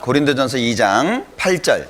고린도전서 2장 8절.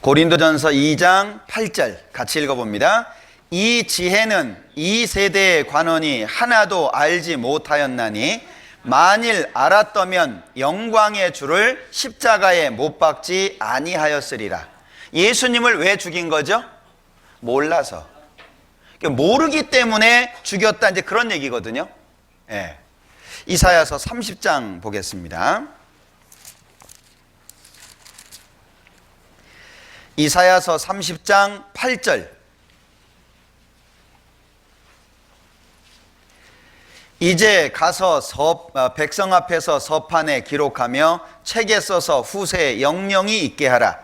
고린도전서 2장 8절 같이 읽어봅니다. 이 지혜는 이 세대의 관원이 하나도 알지 못하였나니 만일 알았더면 영광의 주를 십자가에 못 박지 아니하였으리라. 예수님을 왜 죽인 거죠? 몰라서. 그러니까 모르기 때문에 죽였다 이제 그런 얘기거든요. 예. 이사야서 30장 보겠습니다. 이사야서 30장 8절. 이제 가서 서, 어, 백성 앞에서 서판에 기록하며 책에 써서 후세에 영영이 있게 하라.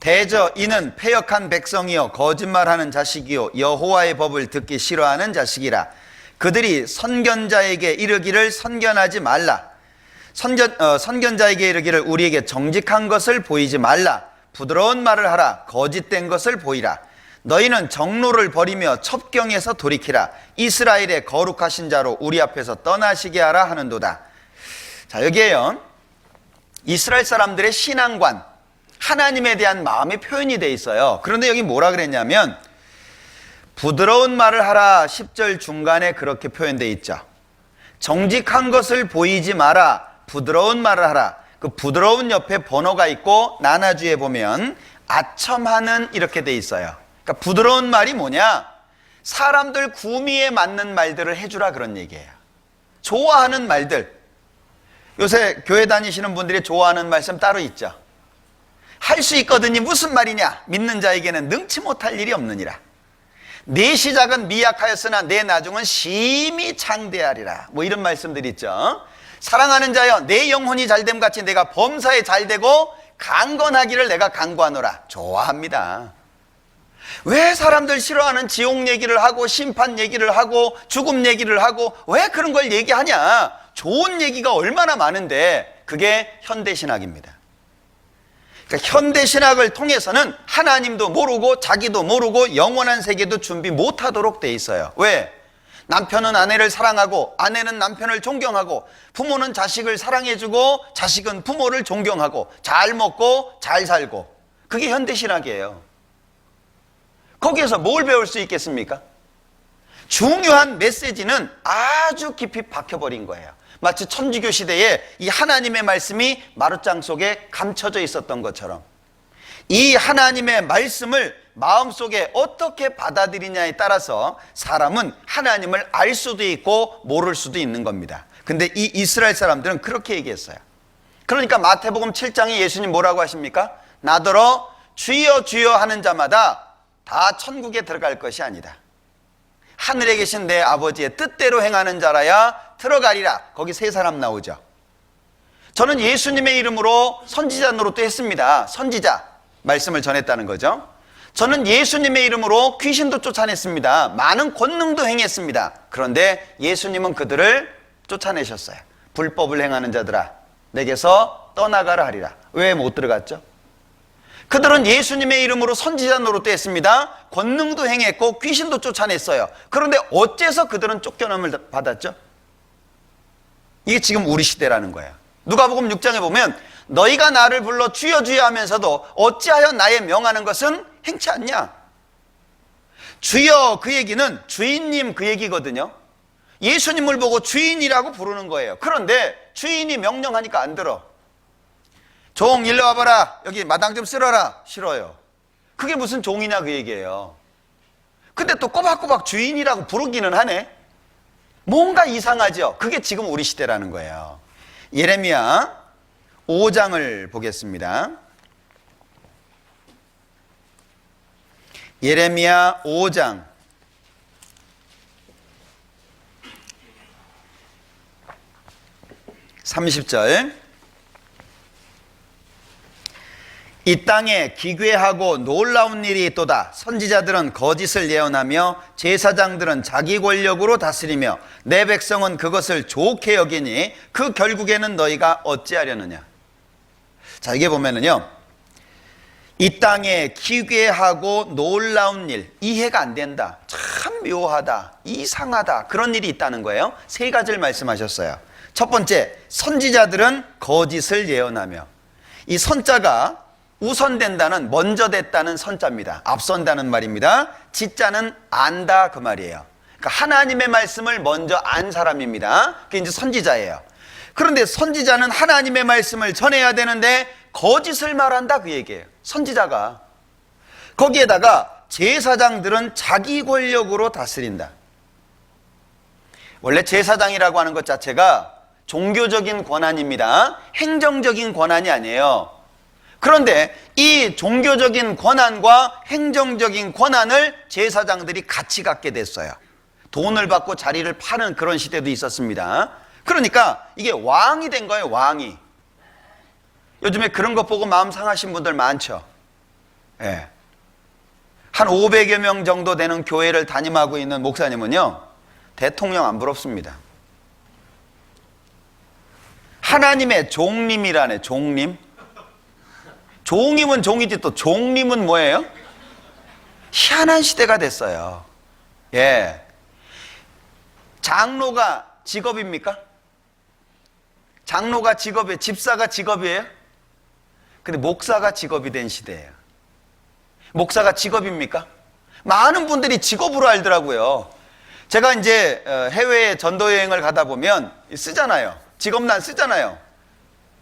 대저 이는 패역한 백성이요 거짓말하는 자식이요 여호와의 법을 듣기 싫어하는 자식이라. 그들이 선견자에게 이르기를 선견하지 말라. 선견, 어, 선견자에게 이르기를 우리에게 정직한 것을 보이지 말라. 부드러운 말을 하라. 거짓된 것을 보이라. 너희는 정로를 버리며 첩경에서 돌이키라. 이스라엘의 거룩하신 자로 우리 앞에서 떠나시게 하라 하는도다. 자, 여기에요. 이스라엘 사람들의 신앙관, 하나님에 대한 마음의 표현이 돼 있어요. 그런데 여기 뭐라 그랬냐면, 부드러운 말을 하라 10절 중간에 그렇게 표현되어 있죠. 정직한 것을 보이지 마라. 부드러운 말을 하라. 그 부드러운 옆에 번호가 있고 나나주에 보면 아첨하는 이렇게 돼 있어요. 그러니까 부드러운 말이 뭐냐? 사람들 구미에 맞는 말들을 해주라 그런 얘기예요. 좋아하는 말들. 요새 교회 다니시는 분들이 좋아하는 말씀 따로 있죠. 할 수 있거든요. 무슨 말이냐? 믿는 자에게는 능치 못할 일이 없느니라. 내 시작은 미약하였으나 내 나중은 심히 창대하리라. 뭐 이런 말씀들 있죠. 사랑하는 자여, 내 영혼이 잘됨 같이 내가 범사에 잘되고 강건하기를 내가 강구하노라. 좋아합니다. 왜 사람들 싫어하는 지옥 얘기를 하고 심판 얘기를 하고 죽음 얘기를 하고 왜 그런 걸 얘기하냐? 좋은 얘기가 얼마나 많은데 그게 현대 신학입니다. 그러니까 현대 신학을 통해서는 하나님도 모르고 자기도 모르고 영원한 세계도 준비 못하도록 돼 있어요. 왜? 남편은 아내를 사랑하고 아내는 남편을 존경하고 부모는 자식을 사랑해주고 자식은 부모를 존경하고 잘 먹고 잘 살고 그게 현대 신학이에요. 거기에서 뭘 배울 수 있겠습니까? 중요한 메시지는 아주 깊이 박혀버린 거예요. 마치 천주교 시대에 이 하나님의 말씀이 마룻장 속에 감춰져 있었던 것처럼 이 하나님의 말씀을 마음속에 어떻게 받아들이냐에 따라서 사람은 하나님을 알 수도 있고 모를 수도 있는 겁니다. 근데 이 이스라엘 사람들은 그렇게 얘기했어요. 그러니까 마태복음 7장에 예수님 뭐라고 하십니까? 나더러 주여 주여 하는 자마다 다 천국에 들어갈 것이 아니다. 하늘에 계신 내 아버지의 뜻대로 행하는 자라야 들어가리라. 거기 세 사람 나오죠. 저는 예수님의 이름으로 선지자 노릇도 했습니다. 선지자 말씀을 전했다는 거죠. 저는 예수님의 이름으로 귀신도 쫓아냈습니다. 많은 권능도 행했습니다. 그런데 예수님은 그들을 쫓아내셨어요. 불법을 행하는 자들아, 내게서 떠나가라 하리라. 왜 못 들어갔죠? 그들은 예수님의 이름으로 선지자 노릇도 했습니다. 권능도 행했고 귀신도 쫓아냈어요. 그런데 어째서 그들은 쫓겨남을 받았죠? 이게 지금 우리 시대라는 거예요. 누가복음 6장에 보면 너희가 나를 불러 주여 주여 하면서도 어찌하여 나의 명하는 것은 행치 않냐? 주여 그 얘기는 주인님 그 얘기거든요. 예수님을 보고 주인이라고 부르는 거예요. 그런데 주인이 명령하니까 안 들어. 종 일로 와봐라. 여기 마당 좀 쓸어라. 싫어요. 그게 무슨 종이냐 그 얘기예요. 근데 또 꼬박꼬박 주인이라고 부르기는 하네. 뭔가 이상하죠. 그게 지금 우리 시대라는 거예요. 예레미야 5장을 보겠습니다. 예레미야 5장 30절 이 땅에 기괴하고 놀라운 일이 있도다. 선지자들은 거짓을 예언하며 제사장들은 자기 권력으로 다스리며 내 백성은 그것을 좋게 여기니 그 결국에는 너희가 어찌하려느냐. 자, 이게 보면은요. 이 땅에 기괴하고 놀라운 일, 이해가 안 된다. 참 묘하다. 이상하다. 그런 일이 있다는 거예요. 세 가지를 말씀하셨어요. 첫 번째, 선지자들은 거짓을 예언하며 이 선자가 우선된다는 먼저 됐다는 선자입니다. 앞선다는 말입니다. 지자는 안다 그 말이에요. 그러니까 하나님의 말씀을 먼저 안 사람입니다. 그게 이제 선지자예요. 그런데 선지자는 하나님의 말씀을 전해야 되는데 거짓을 말한다 그 얘기예요. 선지자가 거기에다가 제사장들은 자기 권력으로 다스린다. 원래 제사장이라고 하는 것 자체가 종교적인 권한입니다. 행정적인 권한이 아니에요. 그런데 이 종교적인 권한과 행정적인 권한을 제사장들이 같이 갖게 됐어요. 돈을 받고 자리를 파는 그런 시대도 있었습니다. 그러니까 이게 왕이 된 거예요, 왕이. 요즘에 그런 거 보고 마음 상하신 분들 많죠. 예. 한 500여 명 정도 되는 교회를 담임하고 있는 목사님은요, 대통령 안 부럽습니다. 하나님의 종님이라네, 종님. 종임은 종이지 또 종님은 뭐예요? 희한한 시대가 됐어요. 예. 장로가 직업입니까? 장로가 직업이에요? 집사가 직업이에요? 근데 목사가 직업이 된 시대예요. 목사가 직업입니까? 많은 분들이 직업으로 알더라고요. 제가 이제 어, 해외에 전도 여행을 가다 보면 쓰잖아요. 직업란 쓰잖아요.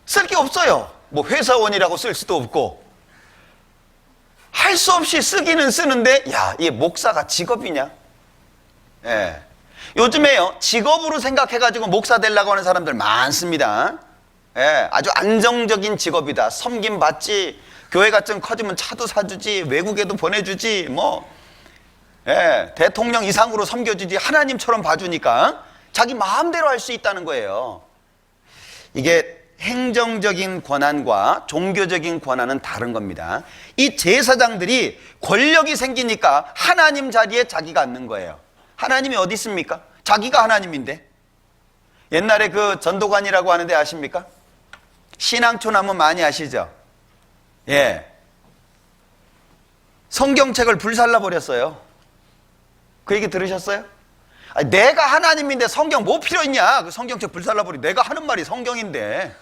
쓸 게 없어요. 뭐 회사원이라고 쓸 수도 없고 할 수 없이 쓰기는 쓰는데 야, 이게 목사가 직업이냐? 예. 요즘에요 직업으로 생각해 가지고 목사 되려고 하는 사람들 많습니다. 예, 아주 안정적인 직업이다. 섬김 받지. 교회가 좀 커지면 차도 사주지. 외국에도 보내주지. 뭐 예, 대통령 이상으로 섬겨주지. 하나님처럼 봐주니까 자기 마음대로 할 수 있다는 거예요. 이게 행정적인 권한과 종교적인 권한은 다른 겁니다. 이 제사장들이 권력이 생기니까 하나님 자리에 자기가 앉는 거예요. 하나님이 어디 있습니까? 자기가 하나님인데. 옛날에 그 전도관이라고 하는데 아십니까? 신앙촌 하면 많이 아시죠? 예. 성경책을 불살라 버렸어요. 그 얘기 들으셨어요? 아니, 내가 하나님인데 성경 뭐 필요 있냐? 그 성경책 불살라 버리. 내가 하는 말이 성경인데.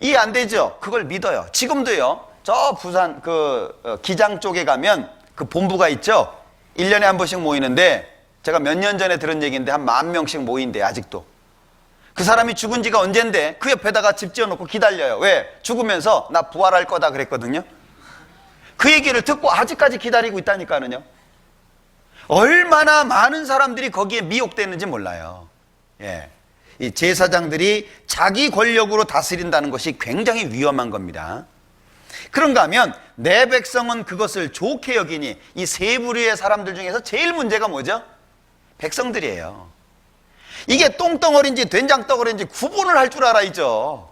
이해 안 되죠? 그걸 믿어요. 지금도요. 저 부산 그 어, 기장 쪽에 가면 그 본부가 있죠. 1년에 한 번씩 모이는데 제가 몇 년 전에 들은 얘기인데 한 만 명씩 모인대 아직도. 그 사람이 죽은 지가 언젠데 그 옆에다가 집 지어놓고 기다려요. 왜? 죽으면서 나 부활할 거다 그랬거든요. 그 얘기를 듣고 아직까지 기다리고 있다니까는요. 얼마나 많은 사람들이 거기에 미혹되는지 몰라요. 예. 이 제사장들이 자기 권력으로 다스린다는 것이 굉장히 위험한 겁니다. 그런가 하면 내 백성은 그것을 좋게 여기니 이 세 부류의 사람들 중에서 제일 문제가 뭐죠? 백성들이에요. 이게 똥덩어리인지 된장덩어리인지 구분을 할 줄 알아야죠.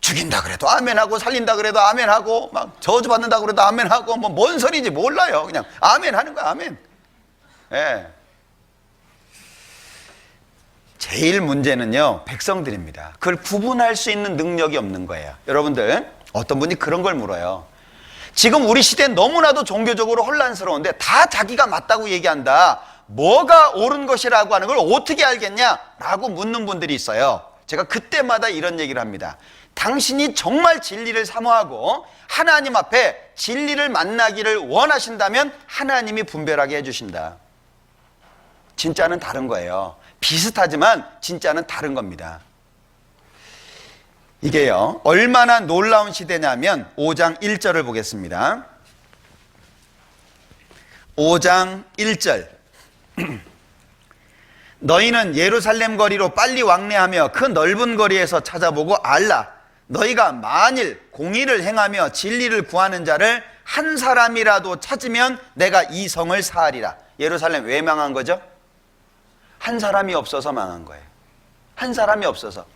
죽인다 그래도 아멘하고 살린다 그래도 아멘하고 막 저주받는다 그래도 아멘하고 뭐 뭔 소리인지 몰라요. 그냥 아멘 하는 거야 아멘. 예. 제일 문제는요 백성들입니다. 그걸 구분할 수 있는 능력이 없는 거예요. 여러분들 어떤 분이 그런 걸 물어요. 지금 우리 시대는 너무나도 종교적으로 혼란스러운데 다 자기가 맞다고 얘기한다. 뭐가 옳은 것이라고 하는 걸 어떻게 알겠냐? 라고 묻는 분들이 있어요. 제가 그때마다 이런 얘기를 합니다. 당신이 정말 진리를 사모하고 하나님 앞에 진리를 만나기를 원하신다면 하나님이 분별하게 해주신다. 진짜는 다른 거예요. 비슷하지만 진짜는 다른 겁니다. 이게요, 얼마나 놀라운 시대냐면 5장 1절을 보겠습니다. 5장 1절. 너희는 예루살렘 거리로 빨리 왕래하며 그 넓은 거리에서 찾아보고 알라. 너희가 만일 공의를 행하며 진리를 구하는 자를 한 사람이라도 찾으면 내가 이 성을 사하리라. 예루살렘 왜 망한 거죠? 한 사람이 없어서 망한 거예요. 한 사람이 없어서.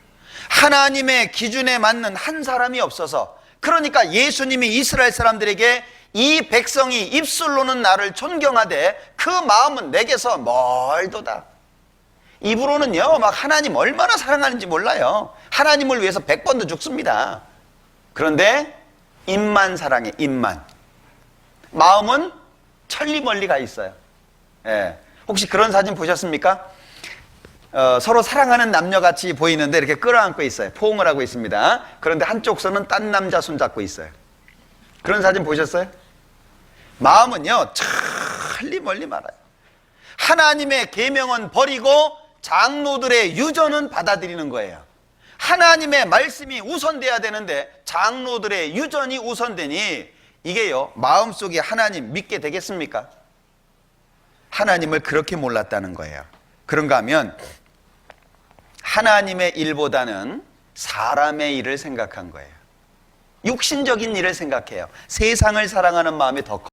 하나님의 기준에 맞는 한 사람이 없어서. 그러니까 예수님이 이스라엘 사람들에게 이 백성이 입술로는 나를 존경하되 그 마음은 내게서 멀도다. 입으로는요, 막 하나님 얼마나 사랑하는지 몰라요. 하나님을 위해서 백 번도 죽습니다. 그런데 입만 사랑해, 입만. 마음은 천리 멀리 가 있어요. 예. 혹시 그런 사진 보셨습니까? 어, 서로 사랑하는 남녀같이 보이는데 이렇게 끌어안고 있어요. 포옹을 하고 있습니다. 그런데 한쪽 손은 딴 남자 손 잡고 있어요. 그런 사진 보셨어요? 마음은요, 멀리 멀리 말아요. 하나님의 계명은 버리고 장로들의 유전은 받아들이는 거예요. 하나님의 말씀이 우선돼야 되는데 장로들의 유전이 우선되니 이게요 마음속에 하나님 믿게 되겠습니까? 하나님을 그렇게 몰랐다는 거예요. 그런가 하면 하나님의 일보다는 사람의 일을 생각한 거예요. 육신적인 일을 생각해요. 세상을 사랑하는 마음이 더 커.